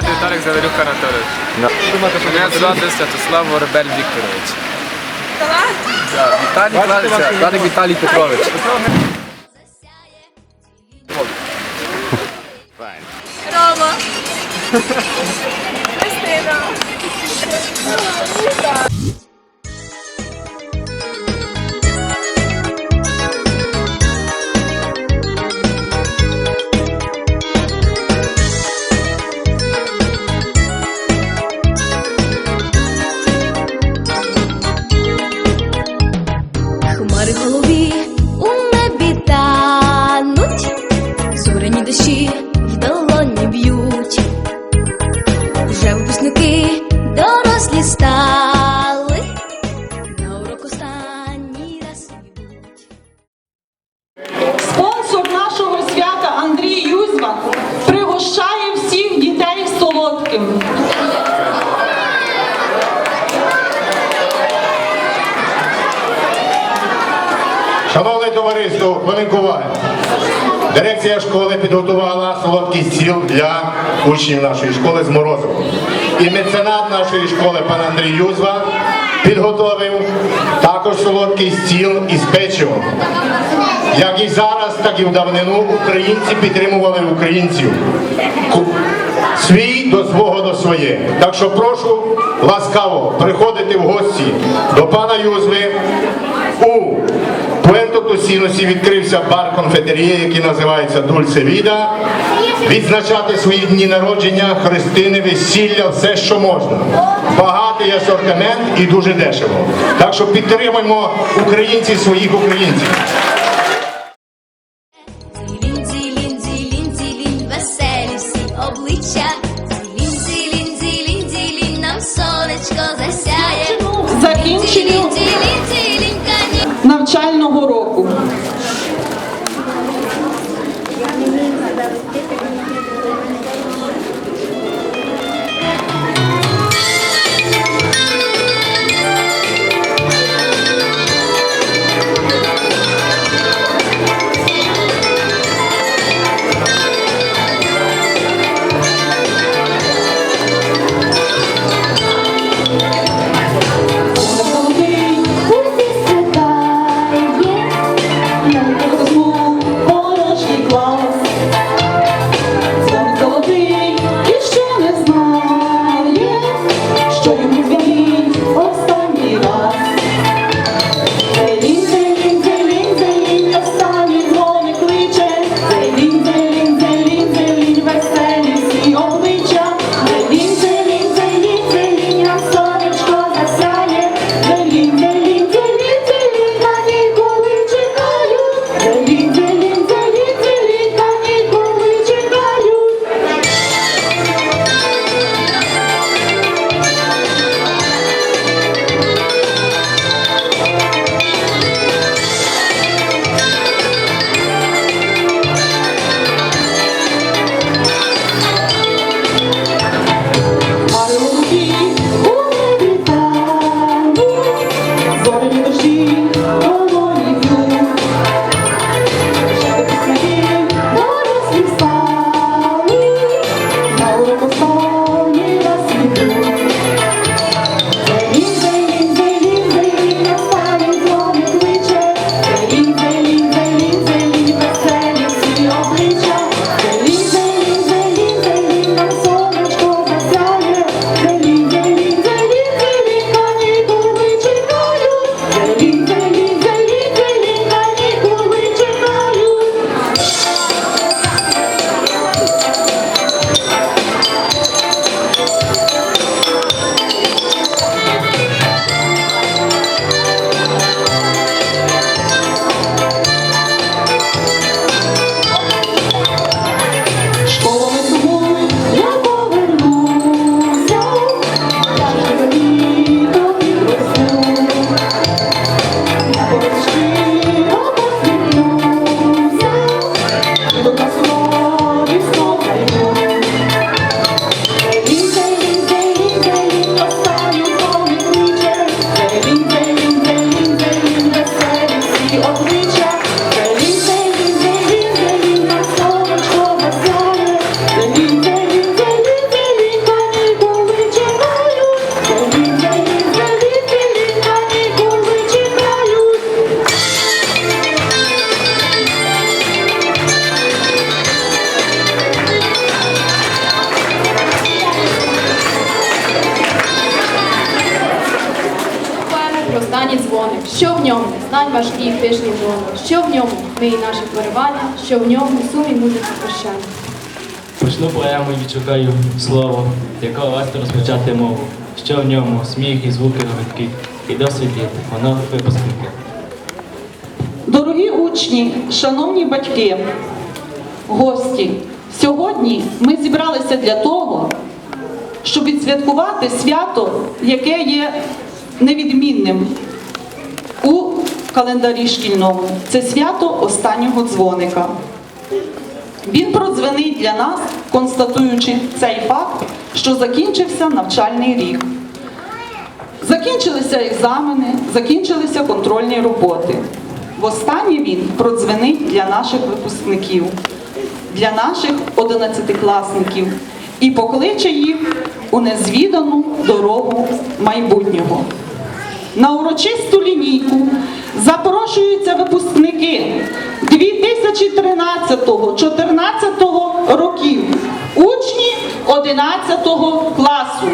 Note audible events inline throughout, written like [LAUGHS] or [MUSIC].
звати Віталік Задарюк Анатолійович. Мене звати Святослав Воробель Вікторович. Віталій Владик Віталій Петрович. Рома. [LAUGHS] Христина. Андрій пригощає всіх дітей солодким. Шановне товариство, хвилинку уваги. Дирекція школи підготувала солодкий стіл для учнів нашої школи з морозивом. І меценат нашої школи, пан Андрій Юзва, підготовив також солодкий стіл із печивом. Як і зараз, так і в давнину українці підтримували українців. Свій до свого до своє. Так що прошу ласкаво приходити в гості до пана Юзви Пуерто Тусіносі відкрився бар конфетерія, який називається Дульце Віда. Відзначати свої дні народження, хрестини, весілля, все, що можна. Багатий асортимент і дуже дешево. Так що підтримуємо українців своїх українців. Знань важкі, пишні жони. Що в ньому? Ми і наше хвилювання, що в ньому сум і музика прощання. Почну поему і відшукаю слово, з якого варто розпочати мову. Що в ньому? Сміх і звуки робітки. І досвід діти, воно випускники. Дорогі учні, шановні батьки, гості, сьогодні ми зібралися для того, щоб відсвяткувати свято, яке є невідмінним у календарі шкільному. Це свято останнього дзвоника. Він продзвенить для нас, констатуючи цей факт, що закінчився навчальний рік. Закінчилися екзамени, закінчилися контрольні роботи. Востаннє він продзвенить для наших випускників, для наших одинадцятикласників і покличе їх у незвідану дорогу майбутнього. На урочисту лінійку запрошуються випускники 2013-14 років, учні 11 класу.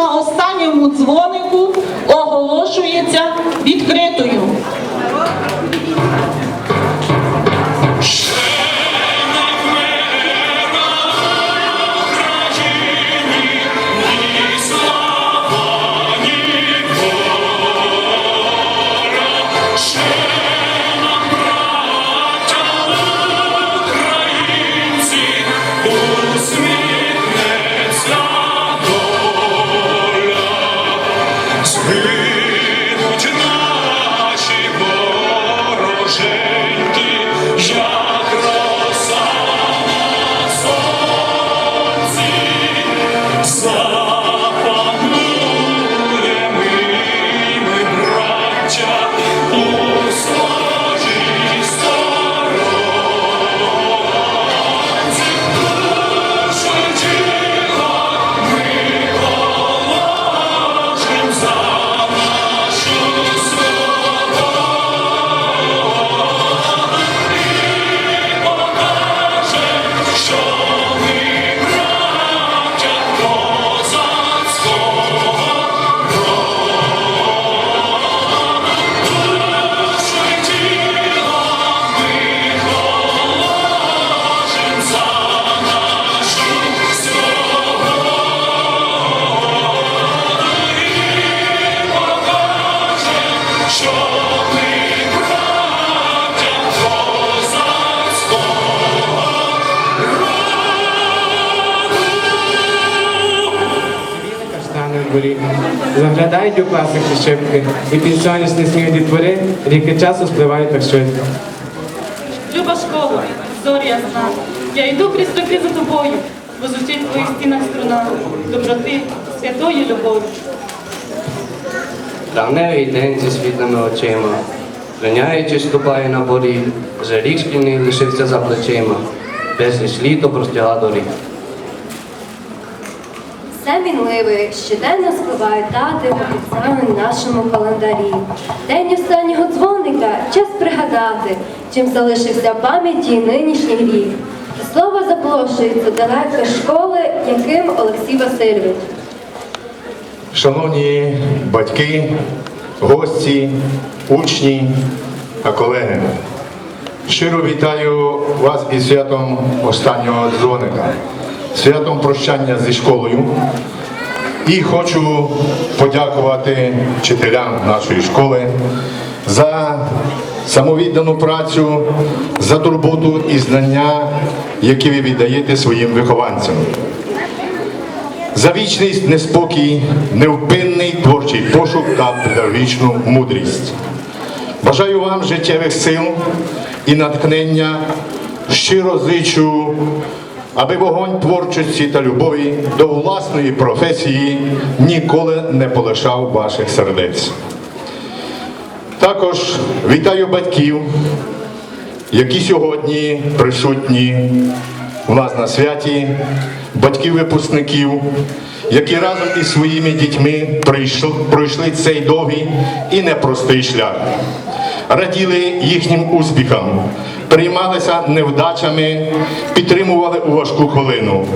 Присвячена останньому дзвонику, оголошується відкритою. Amen. Дворі. Заглядають у класики шибки, і під сонячний сніг дітвори ріки часу спливають так швидко. Люба школа, зорі ясна, я йду крізь роки за тобою, бо звучить в твоїх стінах струна, доброти, святої любові. Травневий день зі світлими очима, Зганяючись, ступає на борі, вже рік шкільний лишився за плечима, безліч літо простяга до Все мінливе, щоденно спливають дати обіцяни нашому календарі. День останнього дзвоника час пригадати, чим залишився в пам'яті нинішній рік. Слово запрошується далеко школи, яким Олексій Васильович. Шановні батьки, гості, учні та колеги. Щиро вітаю вас із святом останнього дзвоника, святом прощання зі школою. І хочу подякувати вчителям нашої школи за самовіддану працю, за турботу і знання, які ви віддаєте своїм вихованцям. За вічний неспокій, невпинний творчий пошук та педагогічну мудрість. Бажаю вам життєвих сил і натхнення. Щиро зичу, аби вогонь творчості та любові до власної професії ніколи не полишав ваших сердець. Також вітаю батьків, які сьогодні присутні у нас на святі, батьків випускників, які разом із своїми дітьми пройшли цей довгий і непростий шлях. Раділи їхнім успіхам, приймалися невдачами, підтримували у важку хвилину.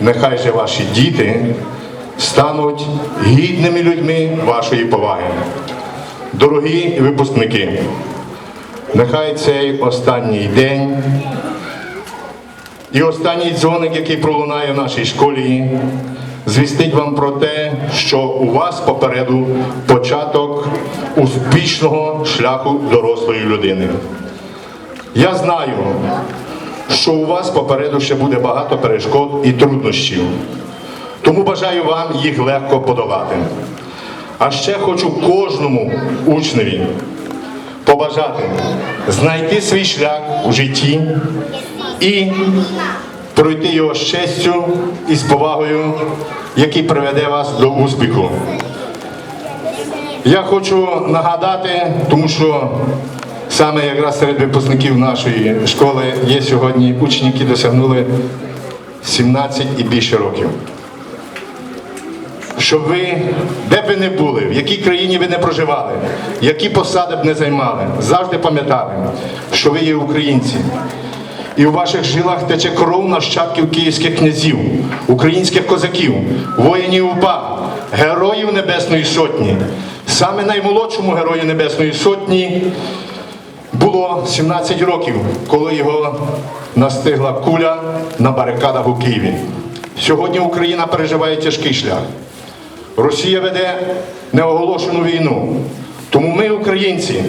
Нехай же ваші діти стануть гідними людьми вашої поваги. Дорогі випускники, нехай цей останній день і останній дзвоник, який пролунає в нашій школі, звістить вам про те, що у вас попереду початок успішного шляху дорослої людини. Я знаю, що у вас попереду ще буде багато перешкод і труднощів. Тому бажаю вам їх легко подолати. А ще хочу кожному учневі побажати знайти свій шлях у житті і пройти його з честю і з повагою, який приведе вас до успіху. Я хочу нагадати, тому що саме якраз серед випускників нашої школи є сьогодні учні, які досягнули 17 і більше років. Щоб ви, де б ви не були, в якій країні ви не проживали, які посади б не займали, завжди пам'ятали, що ви є українці. І у ваших жилах тече кров нащадків київських князів, українських козаків, воїнів УПА, героїв Небесної Сотні. Саме наймолодшому герою Небесної Сотні було 17 років, коли його настигла куля на барикадах у Києві. Сьогодні Україна переживає тяжкий шлях. Росія веде неоголошену війну. Тому ми, українці,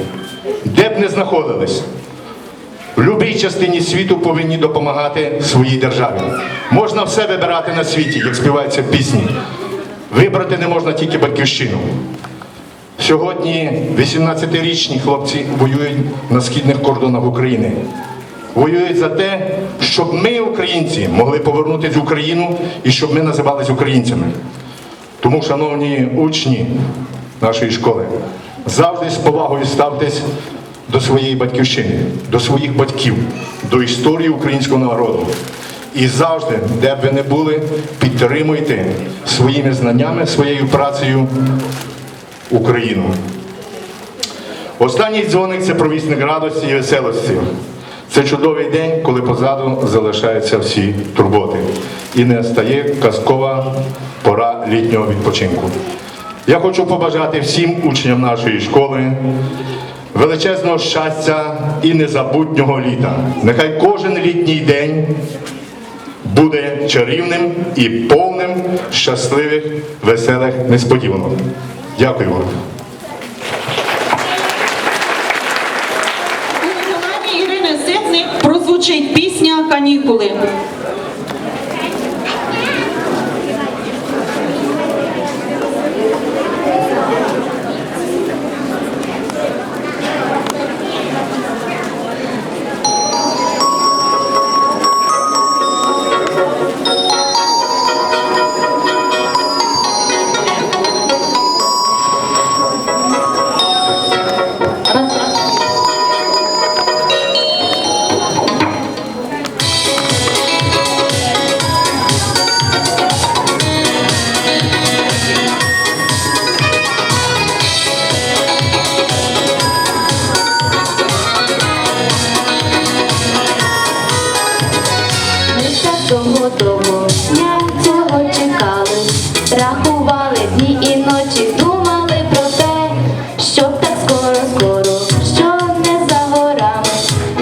де б не знаходились, в будь-якій частині світу повинні допомагати своїй державі. Можна все вибирати на світі, як співається в пісні. Вибрати не можна тільки батьківщину. Сьогодні 18-річні хлопці воюють на східних кордонах України. Воюють за те, щоб ми, українці, могли повернутися в Україну і щоб ми називались українцями. Тому, шановні учні нашої школи, завжди з повагою ставтесь до своєї батьківщини, до своїх батьків, до історії українського народу. І завжди, де б ви не були, підтримуйте своїми знаннями, своєю працею Україну. Останній дзвоник це провісник радості і веселості. Це чудовий день, коли позаду залишаються всі турботи. І не стає казкова пора літнього відпочинку. Я хочу побажати всім учням нашої школи величезного щастя і незабутнього літа. Нехай кожен літній день буде чарівним і повним щасливих, веселих несподіванок. Дякую вам. Ірини Ситник прозвучить пісня Канікули. нашого того дня цього чекали, рахували дні і ночі, думали про те, що так скоро, скоро, що не за горами.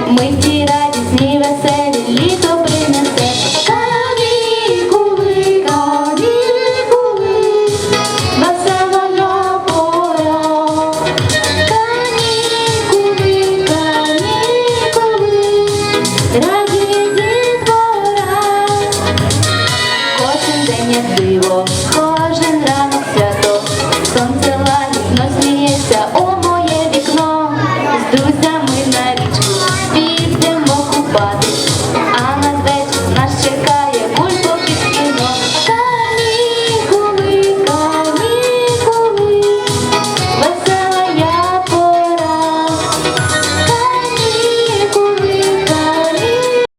Ми ті радісні, веселі, літо принесе. Канікули, канікули, весела пора. Канікули, канікули. দিব